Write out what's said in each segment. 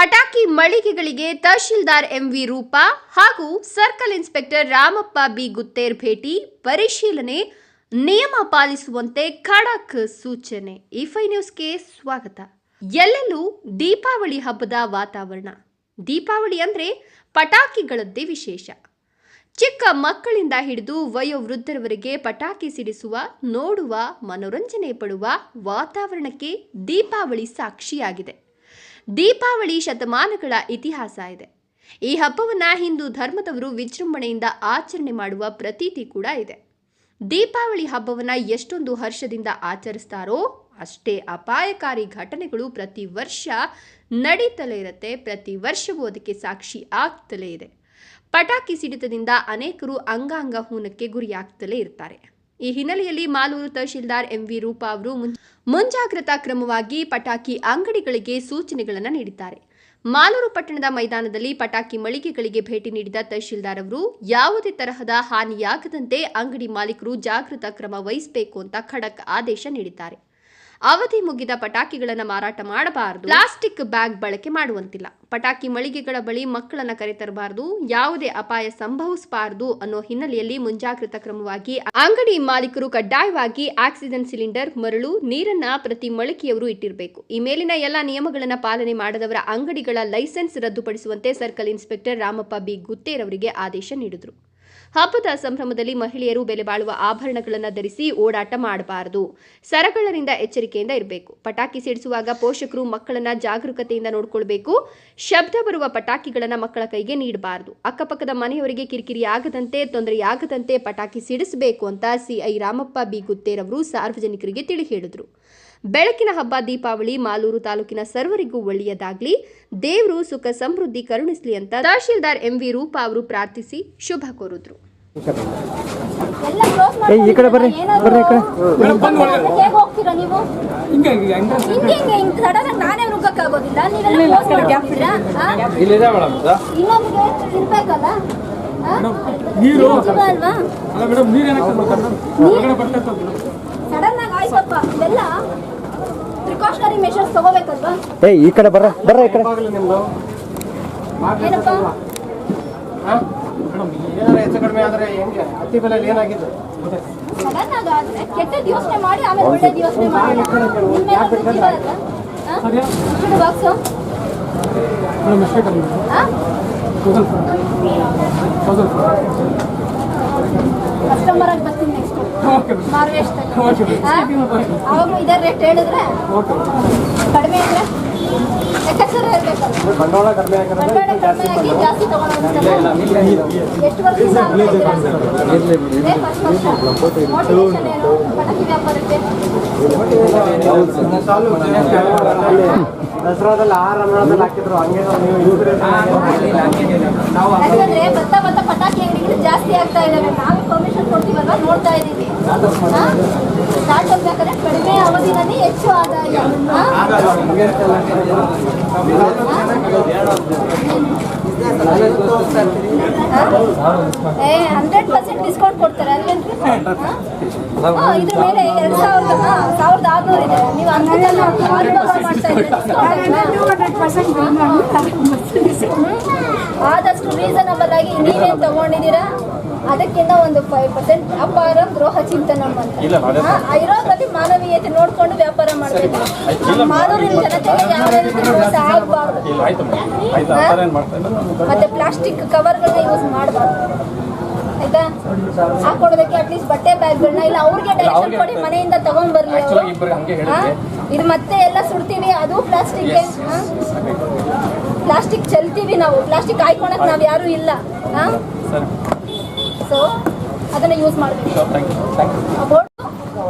ಪಟಾಕಿ ಮಳಿಗೆಗಳಿಗೆ ತಹಶೀಲ್ದಾರ್ ಎಂವಿ ರೂಪಾ ಹಾಗೂ circle inspector Ramappa B Gutter ಭೇಟಿ. ಪರಿಶೀಲನೆ, ನಿಯಮ ಪಾಲಿಸುವಂತೆ ಖಡಕ್ ಸೂಚನೆ. ಇಫೈ ನ್ಯೂಸ್ಗೆ ಸ್ವಾಗತ. ಎಲ್ಲೆಲ್ಲೂ ದೀಪಾವಳಿ ಹಬ್ಬದ ವಾತಾವರಣ. ದೀಪಾವಳಿ ಅಂದ್ರೆ ಪಟಾಕಿಗಳದ್ದೇ ವಿಶೇಷ. ಚಿಕ್ಕ ಮಕ್ಕಳಿಂದ ಹಿಡಿದು ವಯೋವೃದ್ಧರವರೆಗೆ ಪಟಾಕಿ ಸಿಡಿಸುವ, ನೋಡುವ, ಮನೋರಂಜನೆ ಪಡುವ ವಾತಾವರಣಕ್ಕೆ ದೀಪಾವಳಿ ಸಾಕ್ಷಿಯಾಗಿದೆ. ದೀಪಾವಳಿ ಶತಮಾನಗಳ ಇತಿಹಾಸ ಇದೆ. ಈ ಹಬ್ಬವನ್ನು ಹಿಂದೂ ಧರ್ಮದವರು ವಿಜೃಂಭಣೆಯಿಂದ ಆಚರಣೆ ಮಾಡುವ ಪ್ರತೀತಿ ಕೂಡ ಇದೆ. ದೀಪಾವಳಿ ಹಬ್ಬವನ್ನು ಎಷ್ಟೊಂದು ಹರ್ಷದಿಂದ ಆಚರಿಸ್ತಾರೋ ಅಷ್ಟೇ ಅಪಾಯಕಾರಿ ಘಟನೆಗಳು ಪ್ರತಿ ವರ್ಷ ನಡೀತಲೇ ಇರುತ್ತೆ, ಪ್ರತಿ ವರ್ಷವೂ ಅದಕ್ಕೆ ಸಾಕ್ಷಿ ಆಗ್ತಲೇ ಇದೆ. ಪಟಾಕಿ ಸಿಡಿತದಿಂದ ಅನೇಕರು ಅಂಗಾಂಗ ಹೂನಕ್ಕೆ ಗುರಿಯಾಗ್ತಲೇ ಇರ್ತಾರೆ. ಈ ಹಿನ್ನೆಲೆಯಲ್ಲಿ ಮಾಲೂರು ತಹಶೀಲ್ದಾರ್ ಎಂವಿ ರೂಪಾ ಅವರು ಮುಂಜಾಗ್ರತಾ ಕ್ರಮವಾಗಿ ಪಟಾಕಿ ಅಂಗಡಿಗಳಿಗೆ ಸೂಚನೆಗಳನ್ನು ನೀಡಿದ್ದಾರೆ. ಮಾಲೂರು ಪಟ್ಟಣದ ಮೈದಾನದಲ್ಲಿ ಪಟಾಕಿ ಮಳಿಗೆಗಳಿಗೆ ಭೇಟಿ ನೀಡಿದ ತಹಶೀಲ್ದಾರ್ ಅವರು, ಯಾವುದೇ ತರಹದ ಹಾನಿಯಾಗದಂತೆ ಅಂಗಡಿ ಮಾಲೀಕರು ಜಾಗೃತ ಕ್ರಮ ವಹಿಸಬೇಕು ಅಂತ ಖಡಕ್ ಆದೇಶ ನೀಡಿದ್ದಾರೆ. ಅವಧಿ ಮುಗಿದ ಪಟಾಕಿಗಳನ್ನು ಮಾರಾಟ ಮಾಡಬಾರದು. ಪ್ಲಾಸ್ಟಿಕ್ ಬ್ಯಾಗ್ ಬಳಕೆ ಮಾಡುವಂತಿಲ್ಲ. ಪಟಾಕಿ ಮಳಿಗೆಗಳ ಬಳಿ ಮಕ್ಕಳನ್ನ ಕರೆತರಬಾರದು. ಯಾವುದೇ ಅಪಾಯ ಸಂಭವಿಸಬಾರದು ಅನ್ನೋ ಹಿನ್ನೆಲೆಯಲ್ಲಿ ಮುಂಜಾಗ್ರತಾ ಕ್ರಮವಾಗಿ ಅಂಗಡಿ ಮಾಲೀಕರು ಕಡ್ಡಾಯವಾಗಿ ಆಕ್ಸಿಜನ್ ಸಿಲಿಂಡರ್, ಮರಳು, ನೀರನ್ನ ಪ್ರತಿ ಮಳಿಗೆಯವರು ಇಟ್ಟಿರಬೇಕು. ಈ ಮೇಲಿನ ಎಲ್ಲ ನಿಯಮಗಳನ್ನು ಪಾಲನೆ ಮಾಡದವರ ಅಂಗಡಿಗಳ ಲೈಸೆನ್ಸ್ ರದ್ದುಪಡಿಸುವಂತೆ ಸರ್ಕಲ್ ಇನ್ಸ್ಪೆಕ್ಟರ್ ರಾಮಪ್ಪ ಬಿ. ಗುತ್ತೇರವರಿಗೆ ಆದೇಶ ನೀಡಿದರು. ಹಬ್ಬದ ಸಂಭ್ರಮದಲ್ಲಿ ಮಹಿಳೆಯರು ಬೆಲೆ ಬಾಳುವ ಆಭರಣಗಳನ್ನು ಧರಿಸಿ ಓಡಾಟ ಮಾಡಬಾರದು. ಸರಗಳರಿಂದ ಎಚ್ಚರಿಕೆಯಿಂದ ಇರಬೇಕು. ಪಟಾಕಿ ಸಿಡಿಸುವಾಗ ಪೋಷಕರು ಮಕ್ಕಳನ್ನ ಜಾಗರೂಕತೆಯಿಂದ ನೋಡಿಕೊಳ್ಬೇಕು. ಶಬ್ದ ಬರುವ ಪಟಾಕಿಗಳನ್ನು ಮಕ್ಕಳ ಕೈಗೆ ನೀಡಬಾರದು. ಅಕ್ಕಪಕ್ಕದ ಮನೆಯವರಿಗೆ ಕಿರಿಕಿರಿ ಆಗದಂತೆ, ತೊಂದರೆಯಾಗದಂತೆ ಪಟಾಕಿ ಸಿಡಿಸಬೇಕು ಅಂತ ಸಿಐ ರಾಮಪ್ಪ ಬಿ. ಗುತ್ತೇರವರು ಸಾರ್ವಜನಿಕರಿಗೆ ತಿಳಿ ಹೇಳಿದರು. ಬೆಳಕಿನ ಹಬ್ಬ ದೀಪಾವಳಿ ಮಾಲೂರು ತಾಲೂಕಿನ ಸರ್ವರಿಗೂ ಒಳ್ಳೆಯದಾಗ್ಲಿ. ದೇವರು ಸುಖ ಸಮೃದ್ಧಿ ಕರುಣಿಸ್ಲಿ ಅಂತ ತಹಶೀಲ್ದಾರ್ ಎಂ ವಿ ರೂಪಾ ಅವರು ಪ್ರಾರ್ಥಿಸಿ ಶುಭ ಕೋರಿದ್ರು. ಎಲ್ಲ ಕ್ಲೋಸ್ ಏಯ್, ಈ ಕಡೆ ಬರ್ರಿ, ಬರ್ರಿ ಈ ಕಡೆ. ಹೇಗೆ. ಹೋಗ್ತೀರಾ ನೀವು? ಹಿಂಗೆ ಹಿಂಗೆ ಹೆಂಗೆ. ಹಿಂಗೆ ಹಿಂಗೆ ಹಿಂಗೆ. ಸಡನ್ ಆಗಿ ನಾನೇ ನುಗ್ಗಕ್ಕಾಗೋದಿಲ್ಲ ನೀವೆಲ್ಲ ಕ್ಲೋಸ್ ಮಾಡ್ಬಿಡ್ತೀರಾ ಇಲ್ಲಿದೆ ಮೇಡಮ್ ಇನ್ನೊಂದು ಇರ್ಬೇಕಲ್ಲ? ನೀರು. ಜೀವ ಅಲ್ವಾ ಅಲ್ಲ ಮೇಡಮ್ ನೀರು ಏನಕ್ಕೆ ಮೇಡಮ್? ಹೊರಗಡೆ ಬರ್ತೈತೆ ಸಡನ್ ಆಗಿ ಆಯ್ತಪ್ಪ. ಇವೆಲ್ಲ ಪ್ರಿಕಾಷನರಿ ಮೆಷರ್ಸ್ ತಗೋಬೇಕಲ್ವಾ? ಏಯ್ ಈ ಕಡೆ ಬರ್ರ ಬರ್ರ ಈ ಕಡೆ. ಏನಪ್ಪ? ಆದ್ರೆ ಹೆಂಗೆ? ಹತ್ತಿ ಬೆಲೆಯಲ್ಲಿ ಏನಾಗಿದೆ ಸಡನ್ ಆಗಿ ಆದ್ರೆ ಕೆಟ್ಟದ್ದು ಯೋಚನೆ ಮಾಡಿ ಆಮೇಲೆ ಒಳ್ಳೇದು ಯೋಚನೆ ಮಾಡಿ. ಕಸ್ಟಮರ್ ಆಗಿ ಬರ್ತೀನಿ. ಓಕೆ ಅವಾಗಲೂ ಇದೇ ರೇಟ್ ಹೇಳಿದ್ರೆ ಕಡಿಮೆ ಅಂದ್ರೆ ಇರ್ಬೇಕಲ್ಲ ಬಂಡವಾಳ ಕಡಿಮೆ ಆಗಿರೋದು ಜಾಸ್ತಿ ದಸರಾದಲ್ಲಿ ಆ ರಮಣದಲ್ಲಿ ಹಾಕಿದ್ರು ಹಂಗೆ ನೀವು ಯಾಕಂದ್ರೆ ಪಟಾಕಿ ಅಂಗಡಿಗಳು ಜಾಸ್ತಿ ಆಗ್ತಾ ಇದಾವೆ ನಾವೇ ಪರ್ಮಿಷನ್ ಕೊಡ್ತೀವಲ್ವಾ? ನೋಡ್ತಾ ಇದೀವಿ ಸ್ಟಾರ್ಟ್ ಆಗ್ಬೇಕಾದ್ರೆ ಕಡಿಮೆ ಅವಧಿನಲ್ಲಿ ಹೆಚ್ಚು ಆದಾಯ? ಏ ಹಂಡ್ರೆಡ್ ಪರ್ಸೆಂಟ್ ಡಿಸ್ಕೌಂಟ್ ಕೊಡ್ತಾರೆ ಅಲ್ವೇನ್ರಿ? ಹಾ, ಇದ್ರ ಮೇಲೆ ಎರಡ್ ಸಾವಿರದ ಸಾವಿರದ ಆರ್ನೂರು ಇದೆ. ನೀವು ಅನುಭವ ಮಾಡ್ತಾ ಇದ್ದೀರಿ. ಆದಷ್ಟು ರೀಸನಬಲ್ ಆಗಿ ನೀವೇನು ತಗೊಂಡಿದ್ದೀರಾ? ಅದಕ್ಕಿಂತ ಒಂದು ಫೈವ್ ಪರ್ಸೆಂಟ್ ವ್ಯಾಪಾರ ದ್ರೋಹ ಚಿಂತನ ಹಾ, ಇರೋದ್ರಲ್ಲಿ ಮಾನವೀಯತೆ ನೋಡ್ಕೊಂಡು ವ್ಯಾಪಾರ ಮಾಡಬೇಕು. ಮಾನವೀಯ ಜನತೆಗೆ ಯಾವುದೇ ರೀತಿ ಮೋಸ ಆಗಬಾರ್ದು. ಮತ್ತೆ ಪ್ಲಾಸ್ಟಿಕ್ ಕವರ್ಗಳನ್ನ ಯೂಸ್ ಮಾಡಬಾರ್ದು. ಆಯ್ತಾ? ಹಾಕೊಡೋದಕ್ಕೆ ಅಟ್ಲೀಸ್ಟ್ ಬಟ್ಟೆ ಬ್ಯಾಗ್ಗಳನ್ನ ಇಲ್ಲ ಅವ್ರಿಗೆ ಡೈರೆಕ್ಷನ್ ಕೊಡಿ ಮನೆಯಿಂದ ತಗೊಂಡ್ ಬರ್ಲಿ ಅವರು. ಇದು ಮತ್ತೆ ಎಲ್ಲ ಸುಡ್ತೀವಿ ಅದು ಪ್ಲಾಸ್ಟಿಕ್ ಪ್ಲಾಸ್ಟಿಕ್ ಚೆಲ್ತೀವಿ ನಾವು. ಪ್ಲಾಸ್ಟಿಕ್ ಹಾಕೊಳಕ್ ನಾವ್ ಯಾರು ಇಲ್ಲ. ಸೊ ಅದನ್ನ ಯೂಸ್ ಮಾಡಬೇಕು.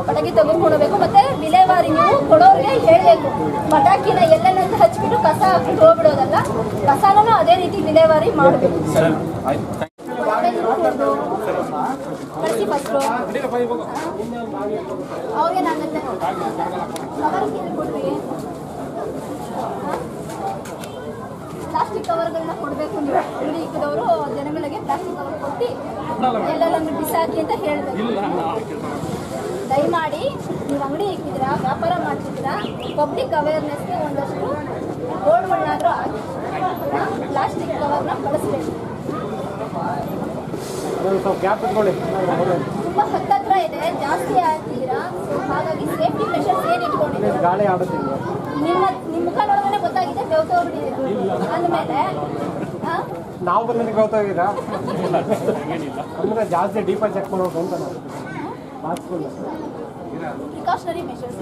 ಪಟಾಕಿ ತೆಗೆದುಕೊಳ್ಬೇಕು. ಮತ್ತೆ ವಿಲೇವಾರಿ ನೀವು ಕೊಡೋರಿಗೆ ಹೇಳಬೇಕು. ಪಟಾಕಿನ ಎಲ್ಲೆಲ್ಲ ಹಚ್ಬಿಟ್ಟು ಕಸ ಹಾಕ್ಬಿಟ್ಟು ಹೋಗ್ಬಿಡೋದಲ್ಲ ಕಸನೂ ಅದೇ ರೀತಿ ವಿಲೇವಾರಿ ಮಾಡಬೇಕು. ಕಳಿಸಿ ಫಸ್ಟು ಅವ್ರಿಗೇನಾಗುತ್ತೆ ಕೊಡ್ರಿ ಪ್ಲಾಸ್ಟಿಕ್ ಕವರ್ಗಳನ್ನ ಕೊಡಬೇಕು ನೀವು ಅಂಗಡಿ ಇಕ್ಕದವರು ಜನಗಳಿಗೆ ಪ್ಲಾಸ್ಟಿಕ್ ಕವರ್ ಕೊಟ್ಟು ಎಲ್ಲೆಲ್ಲಂದ್ರೆ ಬಿಸಾಕಿ ಅಂತ ಹೇಳಬೇಕು ದಯಮಾಡಿ ನೀವು ಅಂಗಡಿ ಇಕ್ಕಿದ್ದೀರಾ ವ್ಯಾಪಾರ ಮಾಡ್ತಿದ್ದೀರಾ ಪಬ್ಲಿಕ್ ಅವೇರ್ನೆಸ್ಗೆ ಒಂದಷ್ಟು ಬೋರ್ಡ್ಗಳನ್ನಾದರೂ ಹಾಕಿ ಕವರ್ನ ಬಳಸಬೇಕು. ತುಂಬ ಹತ್ತತ್ರ ಇದೆ ಜಾಸ್ತಿ ಆಗ್ತೀರಾ? ಸೊ ಹಾಗಾಗಿ ಸೇಫ್ಟಿ ಮೆಷರ್ಸ್ ಏನು ಇಟ್ಕೊಂಡಿದ್ದೀರಾ? ಗಾಳಿ ಆಡುತ್ತೆ ನಿಮ್ಮ ನಿಮ್ಮ ಮುಖ ನೋಡಿದ್ರೆ ಅಂದಮೇಲೆ ನಾವು ಬಂದಿದ್ದು ಗೊತ್ತಾಗಿದ್ದೀರಾ ಅಂದ್ರೆ ಜಾಸ್ತಿ ಡೀಪಾಗಿ ಚೆಕ್ ಮಾಡ್ಬೇಕು ಅಂತ ನಾವು. ಪ್ರಿಕಾಷನರಿ ಮೆಷರ್ಸ್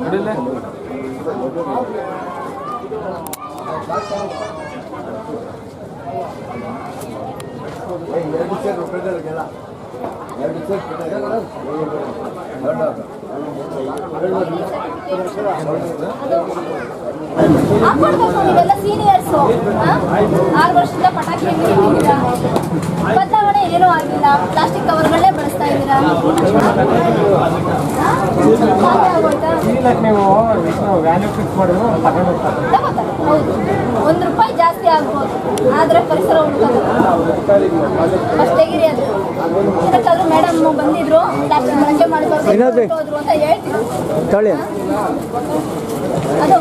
ನಡಿಲೆ? ಎರಡು ಸೇರು ನೀವೆಲ್ಲ ಸೀನಿಯರ್ಸು ಆರು ವರ್ಷದಿಂದ ಪಟಾಕಿ ಬದಲಾವಣೆ ಏನೂ ಆಗಿಲ್ಲ ಪ್ಲಾಸ್ಟಿಕ್ ಕವರ್ಗಳನ್ನೇ ಬಳಸ್ತಾ ಇದ್ದೀರಾ ನೀವು ವ್ಯಾಲ್ಯೂ ಫಿಕ್ಸ್ ಮಾಡಿದ್ರು ಒಂದು ರೂಪಾಯಿ ಜಾಸ್ತಿ ಆಗ್ಬೋದು ಆದರೆ ಪರಿಸರ ತೆಗೀರಿ ಅದು. ಇದಕ್ಕಾದ್ರೂ ಮೇಡಮ್ ಬಂದಿದ್ರು ಪ್ಲಾಸ್ಟಿಕ್ ಬಳಕೆ ಮಾಡಬಾರ್ದು ಅಂತ ಅದು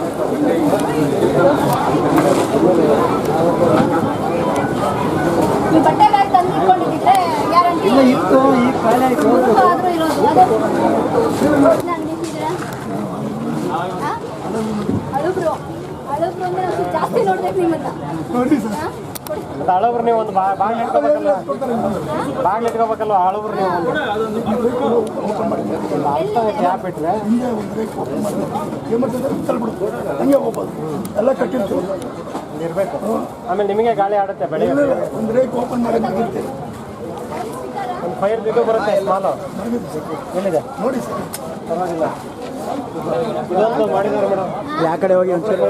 ಈ ಬಟ್ಟೆ ಬ್ಯಾಗ್ ತಂದು ಇಟ್ಕೊಂಡಿದ್ರೆ ಗ್ಯಾರಂಟಿ ಇತ್ತು ಈಗ ಖಾಲಿ ಆಯ್ತು ಆದ್ರೂ ಇರೋದು ಅದು ನಾನು ನಿಂತಿದ್ದೀರಾ ಅಳುಬ್ರು ಅಳುಬ್ರು ಅಂದ್ರೆ ಒಂಚೂರು ಜಾಸ್ತಿ ನೋಡ್ಬೇಕು ನಿಮ್ಮನ್ನ ಹಳಬ್ರು ನೀವು ಒಂದು ಬಾ ಬಾಗಿಲು ಇಟ್ಕೋಬೇಕಲ್ಲ ಬಾಗಿಲು ಇಟ್ಕೋಬೇಕಲ್ಲ ಹಳಬ್ರು ನೀವು? ಅರ್ಥ ಕ್ಯಾಪ್ ಇಟ್ರೆ? ಹಂಗೆ ಹೋಗ್ಬೋದು. ಎಲ್ಲ ಕಟ್ಟಿರ್ತೀವಿ. ಇರಬೇಕು. ಆಮೇಲೆ ನಿಮಗೆ ಗಾಳಿ ಆಡುತ್ತೆ ಬೆಳಿಗ್ಗೆ. ಒಂದು ರೇಕ್ ಓಪನ್ ಮಾಡಿ ಬರುತ್ತೆ ಒಂದು ಫೈರ್ ಇದು ಬರುತ್ತೆ ಸ್ಮಾಲು ಏನಿದೆ ನೋಡಿ ಸರ್. ಪರವಾಗಿಲ್ಲ. ಯಾ ಕಡೆ ಹೋಗಿ ಒಂಚೂರು